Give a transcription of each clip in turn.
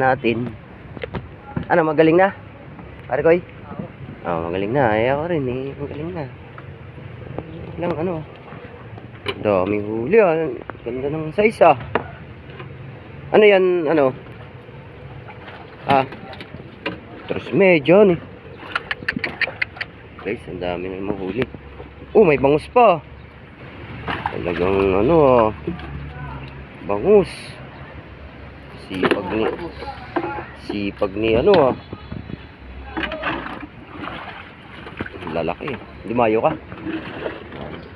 Natin. Ano, magaling na? Pare koy? Oh, magaling na. Ay, ako rin eh. Magaling na. Lang, ano. Daming huli ah. Ganda ng size ah. Ano yan, ano? Ah. Tres medyo ni. Guys, ang dami na mahuli. Oh, may bangus pa. Talagang ano ah. Bangus. Sipag ni Sipag ni ano ah. Lalaki. Lumayo ka.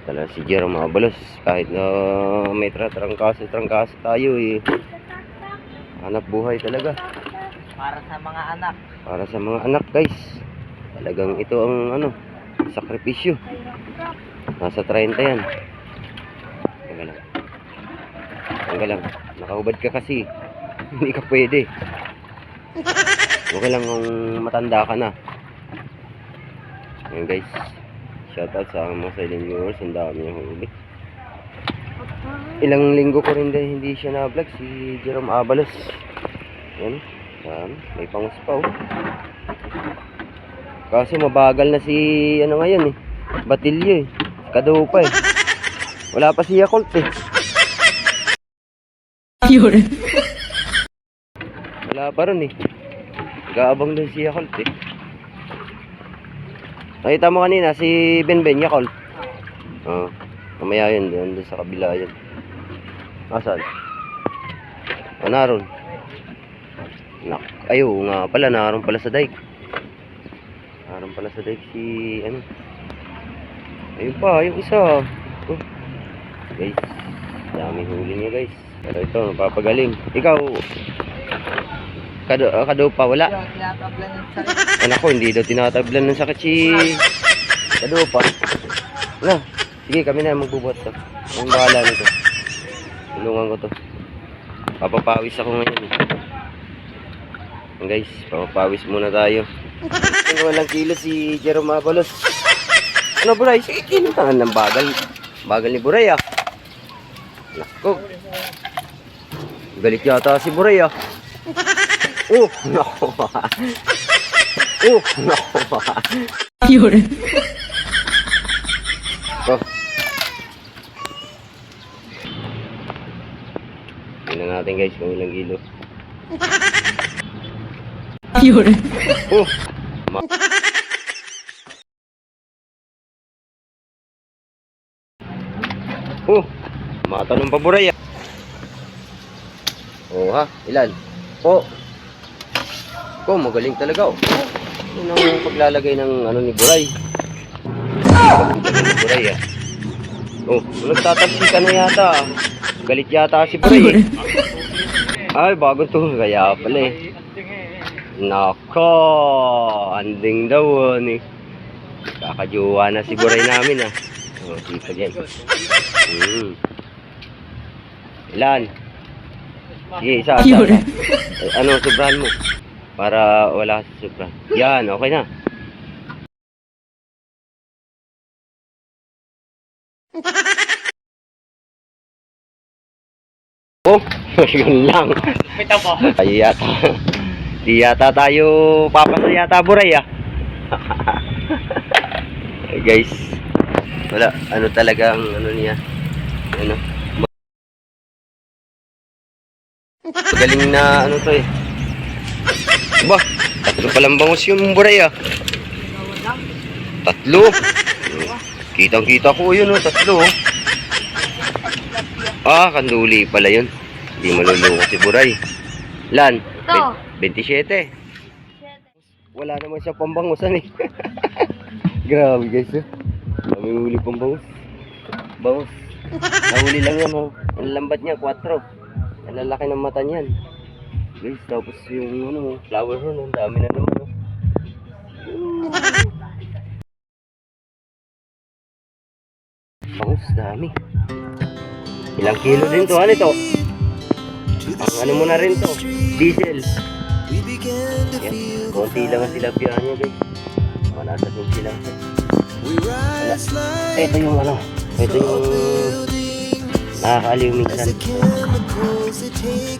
Talaga si Jerome Abalos. Kahit na may trangkaso trangkaso tayo eh. Hanap buhay talaga. Para sa mga anak. Para sa mga anak guys. Talagang ito ang ano. Sakripisyo. Nasa 30 yan. Teka lang. Teka lang. Nakahubad ka kasi. Hindi ka pwede. Okay lang kung matanda ka na. Ayan guys. Shoutout sa mga silent viewers. Ang dami yung huli. Ilang linggo ko rin din hindi siya na-vlog. Si Jerome Abalos. Ayan. Ayan. May pangus pa oh. Kaso mabagal na si ano ngayon eh. Batilyo eh. Kadaw pa eh. Wala pa si Yakult eh. Wala pa rin eh. Gaabang din si Yakult eh. Nakita mo kanina si Benben Yakult. Oo. Mamaya yun, doon doon sa kabila yun. Asan? O naroon. Nak, ayo nga pala, naroon pala sa dike. Naroon pala sa dike si, ano. Ayun pa, yung isa. Oh. Guys, daming huli niya guys. Pero ito, napapagaling. Ikaw, kado, ah, kado pa, wala. Tinatablan ng Anak ko, hindi daw tinatablan ng sakit si... Kado pa. Wala. Sige, kami na magbubuhat to. Ang bahala nito. Tulungan ko to. Papapawis ako ngayon. eh. Guys, papapawis muna tayo. Ang walang kilo si Jerome Abalos. Ano Buray? Sige, kinutangan ng bagal. Bagal ni Buray ah. Nako. Galit yata si Buray ah. Oh, nako. oh, nako. Oh. Tingnan natin guys kung ilang kilo. Oh. Ma- oh. Matanong pa buray ah. Oh ha, ilan? Po. Ko, magaling talaga oh. Yun ang paglalagay ng ano ni Buray. Ni Buray ah. Oh, nagtatapsi ka na yata. ah. Galit yata si Buray. eh. Ay, bago to. Kaya pala eh. Nako, anding daw oh, ni. Kakajuwa na si Buray namin ah. Oh, dito guys. Hmm. Ilan? Sige, isa, isa. ano, sobrahan mo? Para wala sa sobra. Yan, okay na. Oh, yun lang. Pita po. Tayo yata. Di yata tayo papasa yata buray ah. Guys, wala. Ano talagang ano niya. Ano. Magaling na ano to eh. Ba, tatlo palang bangus yung buray ah. Tatlo. Kitang kita ko yun oh, tatlo oh. Ah, kanduli pala yun. Hindi malulungo si Buray. Lan? Ito. 27. Wala naman siya pambangusan eh. Grabe guys eh. Kami huli pambangus. Bangus. Nahuli lang yan oh. Ang lambat niya, 4. Ang lalaki ng mata niyan. Guys, tapos yung ano, flower horn, ang dami na naman. Bangus, dami. Ilang kilo din to, ano ito? Ang ano mo na rin to, diesel. Yan, konti lang ang tilapia niya guys. Manasa din sila. Wala. Ito yung ano, ito yung Nakakaaliw minsan.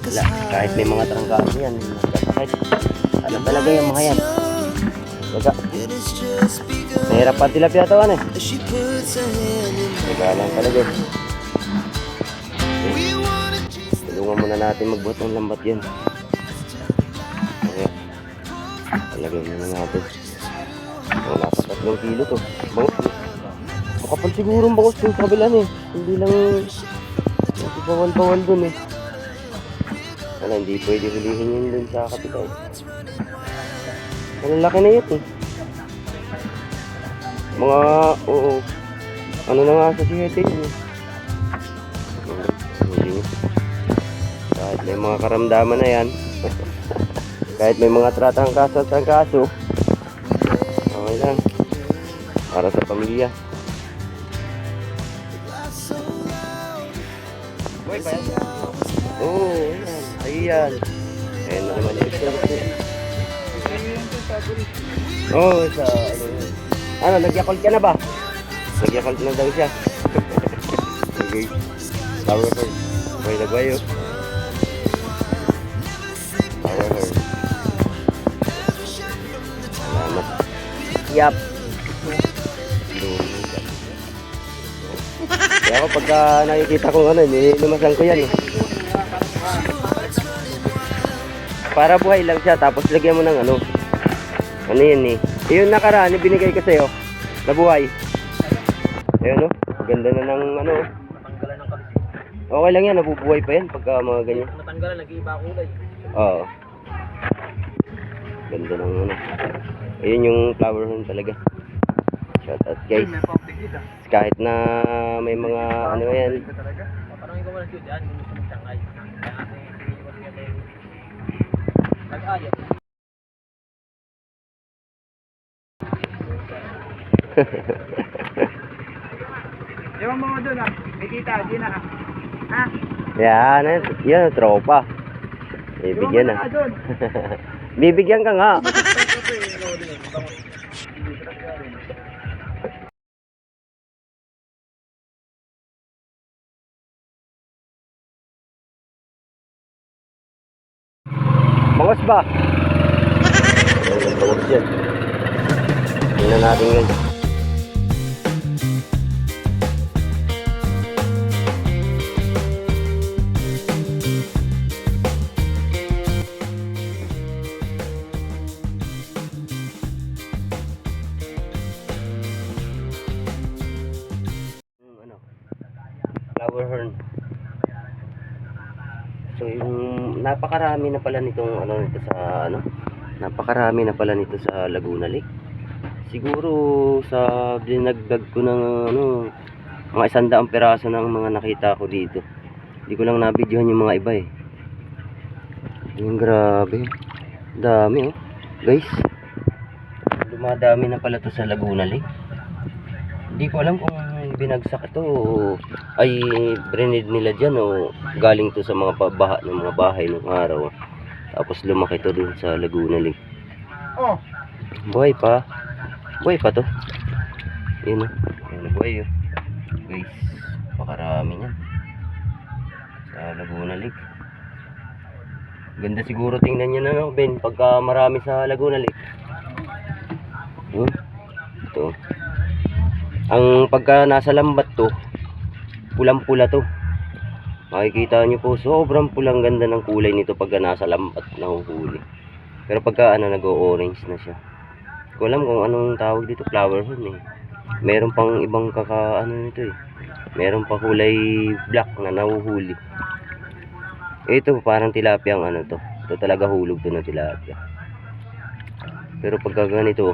Wala, kahit may mga trangkaso yan, nagkasakit. Ano talaga yung mga yan? Baga. Mahirap pa tilapia to, ano eh. Baga lang talaga eh. Tulungan muna natin magbuhat ng lambat yan. Okay. Talagay muna natin. Oh, nasa tatlong kilo to. Bangus. Makapal siguro ang bangus yung kabilan eh. Hindi lang bawal-bawal dun eh. Wala, hindi pwede hulihin yun dun sa kapitay. Ang laki na yun eh. Mga, oo. Ano na nga sa sihete yun eh. Kahit may mga karamdaman na yan. kahit may mga tratang kaso at kaso. Okay lang. Para sa pamilya. Ba yan? Oo, oh, ayan. Ayan. Ayan na naman yung sarap niya. Oo, oh, sa ano yun. Ano, nagyakol ka na ba? Nagyakol na daw siya. okay. Power her. May nagwayo. Power her. Salamat. Yap. Ako pagka nakikita ko ano, nilumasan ko yan eh. Para buhay lang siya, tapos lagyan mo ng ano. Ano yun eh. Yung nakaraan, yung binigay ko sa'yo, nabuhay. Ayun no, ganda na ng ano. Kabisi. Okay lang yan, nabubuhay pa yan pagka mga ganyan. Matanggalan, nag-iiba kulay. Oo. Ganda ng ano. Ayun yung flower horn talaga. Shout out guys. ah. Kahit na may mga ano yan. Parang ikaw wala dyan, tayo. Nag-ayos. Ewan mo doon ah. May kita, di na ah. Ha? Yan, yan, yan tropa. Bibigyan na. doon. Bibigyan ka nga. Bangos ba? Bangos yan. Tingnan natin yun. Napakarami na pala nitong ano nito sa ano, napakarami na pala nito sa Laguna Lake. Siguro sa dinagdag ko ng ano, mga isandaang piraso ng mga nakita ko dito. Hindi ko lang nabidyohan yung mga iba eh. Yung grabe. Dami oh. Guys. Dumadami na pala to sa Laguna Lake. Hindi ko alam kung binagsak ito ay brinid nila dyan o galing to sa mga pabaha ng mga bahay ng araw. Tapos lumaki to dun sa Laguna Lake. Oh, Buhay pa. Buhay pa to. Yun o. Yun buhay o. Guys, pakarami niyan. Sa Laguna Lake. Ganda siguro tingnan nyo na no, Ben, pagka marami sa Laguna Lake. Hmm? Ito. Ang pagka nasa lambat to, pulang-pula to. Makikita nyo po, sobrang pulang ganda ng kulay nito pagka nasa lambat nahuhuli. Pero pagka ano, nag-orange na siya. Hindi ko alam kung anong tawag dito, flower horn eh. Meron pang ibang kaka, ano nito eh. Meron pa kulay black na nahuhuli. Ito, parang tilapia ang ano to. Ito talaga hulog to ng tilapia. Pero pagka ganito,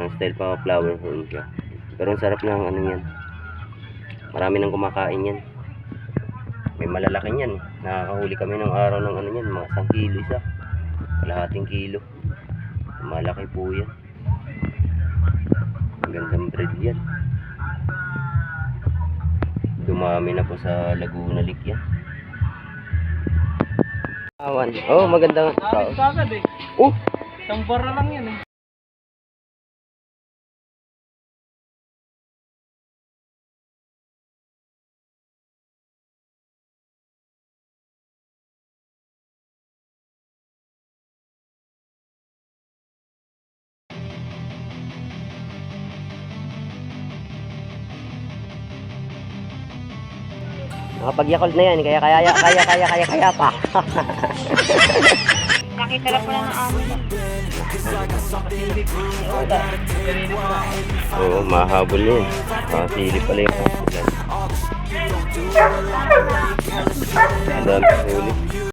Parang style pa flower horn siya. Pero ang sarap ng ano yan. Marami nang kumakain yan. May malalaki yan. Nakakahuli kami ng araw ng ano yan. Mga 1 kilo isa. Kalahating kilo. Malaki po yan. Ang gandang breed yan. Dumami na po sa Laguna Lake yan. Awan. Oh, magandang tao. kagad eh. Oh, Isang bara lang yan eh. Nakapag-yakult na yan, kaya kaya kaya kaya kaya kaya pa. Nakita na po na ng amo. Oo, mahabol yun. Makasilip pala yung hasulan. Ang dami